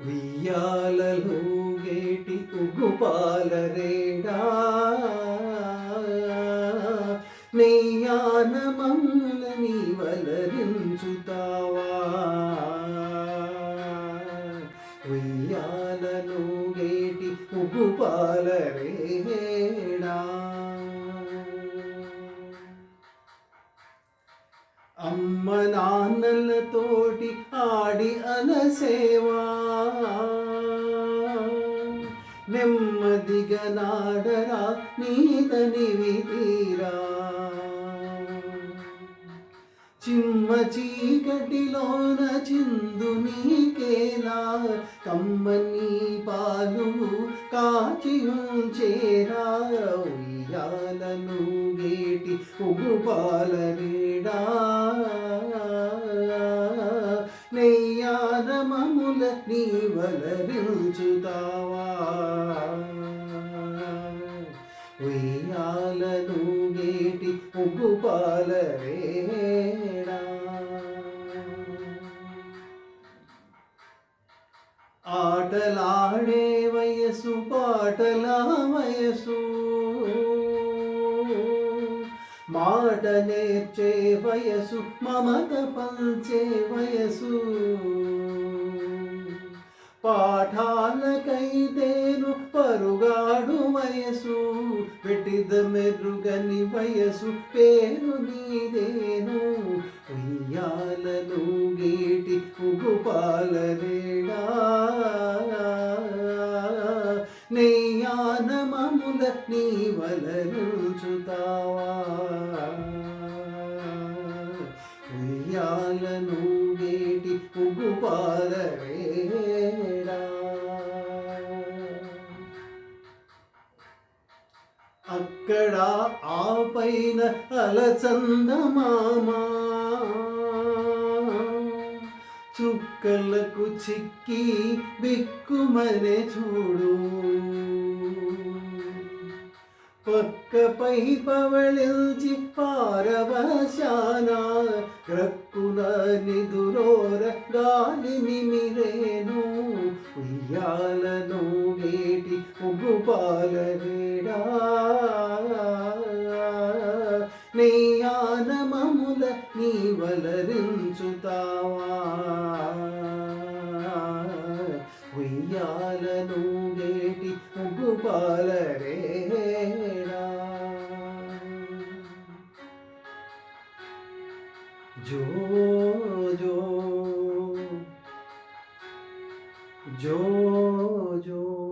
ఉయ్యాలలో గేటి ఉగుపాలరేడా నెయ్యానమముల నీవలరించుతావా ఉయ్యాలలో గేటి ఉగుపాలరేడా అమ్మ నాన్నలతోటి ఆడి అనసేవా. నెమ్మదిగా నాడరా నీతనివి తీరా చిమ్మ చీకటిలోన చిందు నీకేలా. కమ్మని పాలు కాచి ఉంచేరా ఉయ్యాలను నీటి ఉగుపాల గేటి ఉగుపాలరేడా నెయ్యానమముల నీవలరించుతావా. ఉయ్యాలను గేటి ఉగుపాలరేడా ఆటలాడే వయసు పాటలా మాట నేర్చే వయసు మమత పంచే వయసు పాఠాలకైతేను పరుగాడు వయసు పెట్టిద మెరుగని వయసు పేరు నీదేను. ఉయ్యాలను గేటి ఉగుపాలరేడా నెయ్యానమముల నీవలరుచుతావా ఉయ్యాలను గేటి ఉగుపాలరేడా అక్కడ ఆ పైన అలచందమామా చుక్కలకు చిక్కి బిక్కుమనే చూడు. పక్కపై పవళించి పారవశాన క్రక్కున నిదురోర గాలిని మిరేను. ఉయ్యాలను వేటి ఉగుపాల వేడా. నెయ్యానమముల నీవలరించుతావా ఉయ్యాలను గేటి ఉగుపాలరేడా జో జో జో జో